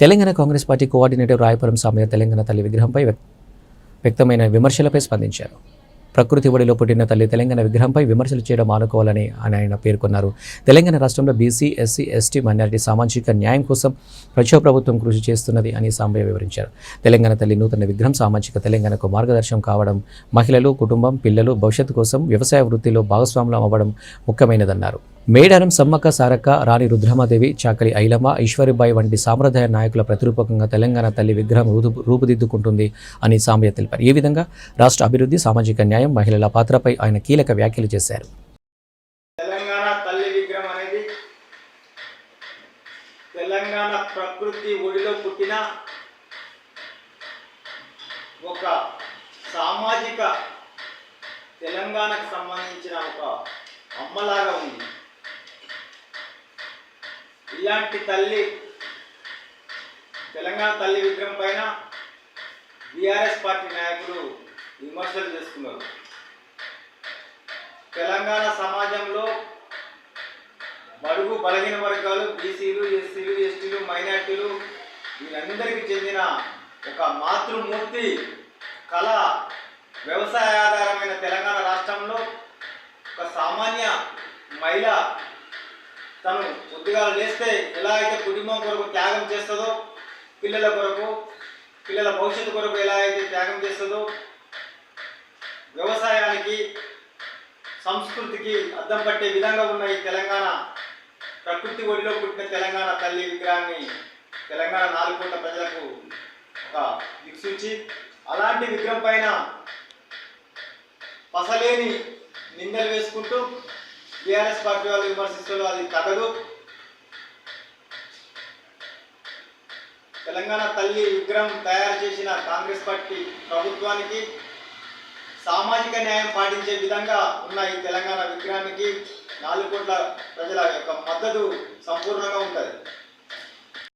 Telangana Congress party coordinator Rayapuram Samaiah Telangana తల్లి విగ్రహంపై వ్యక్తమైన విమర్శలపై స్పందించారు. ప్రకృతి ఒడిలో పుట్టిన తల్లి తెలంగాణ విగ్రహంపై విమర్శలు చేయడం ఆనుకోవాలని అని ఆయన పేర్కొన్నారు. తెలంగాణ రాష్ట్రంలో బీసీ ఎస్సీ ఎస్టీ మైనారిటీ సామాజిక న్యాయం కోసం ప్రజాప్రభుత్వం కృషి చేస్తున్నది అని సాంబయ్య వివరించారు. తెలంగాణ తల్లి నూతన విగ్రహం సామాజిక తెలంగాణకు మార్గదర్శనం కావడం మహిళలు కుటుంబం పిల్లలు భవిష్యత్తు కోసం వ్యవసాయ వృత్తిలో భాగస్వాములం అవ్వడం ముఖ్యమైనదన్నారు. మేడారం సమ్మక్క సారక్క రాణి రుద్రమాదేవి చాకలి ఐలమ్మ ఈశ్వరిబాయి వంటి సాంప్రదాయ నాయకుల ప్రతిరూపకంగా తెలంగాణ తల్లి విగ్రహం రూపు రూపుదిద్దుకుంటుంది అని సాంబయ్య తెలిపారు. ఈ విధంగా రాష్ట్ర అభివృద్ధి సామాజిక న్యాయం మహిళల పాత్రపై ఆయన కీలక వ్యాఖ్యలు చేశారు. తెలంగాణ తల్లి విగ్రహం అనేది తెలంగాణ ప్రకృతి ఒడిలో పుట్టిన ఒక సామాజిక తెలంగాణకు సంబంధించిన ఒక అమ్మలాగా ఉంది. ఇలాంటి తల్లి తెలంగాణ తల్లి విగ్రహం పైన బీఆర్ఎస్ పార్టీ నాయకులు విమర్శలు చేస్తున్నారు తెలంగాణ సమాజంలో బడుగు బలహీన వర్గాలు బీసీలు ఎస్సీలు ఎస్టీలు మైనార్టీలు వీరందరికీ చెందిన ఒక మాతృమూర్తి కళ వ్యవసాయ ఆధారమైన తెలంగాణ రాష్ట్రంలో ఒక సామాన్య మహిళ తను ఉద్యోగాలు లేస్తే ఎలా అయితే కుటుంబం కొరకు త్యాగం చేస్తుందో పిల్లల కొరకు పిల్లల భవిష్యత్తు కొరకు ఎలా అయితే త్యాగం చేస్తుందో వ్యవసాయానికి సంస్కృతికి అద్దం పట్టే విధంగా ఉన్న ఈ తెలంగాణ ప్రకృతి ఒడిలో పుట్టిన తెలంగాణ తల్లి విగ్రహాన్ని తెలంగాణ నాలుగు కోట్ల ప్రజలకు ఒక దిక్సూచి. అలాంటి విగ్రహం పైన పసలేని నిందలు వేసుకుంటూ టీఆర్ఎస్ పార్టీ వాళ్ళు విమర్శిస్తున్నారు. అది తగదు తెలంగాణ తల్లి విగ్రహం తయారు చేసిన కాంగ్రెస్ పార్టీ ప్రభుత్వానికి సామాజిక న్యాయం పాటించే విధంగా ఉన్న ఈ తెలంగాణ విగ్రహానికి నాలుగు కోట్ల ప్రజల యొక్క మద్దతు సంపూర్ణంగా ఉంటుంది.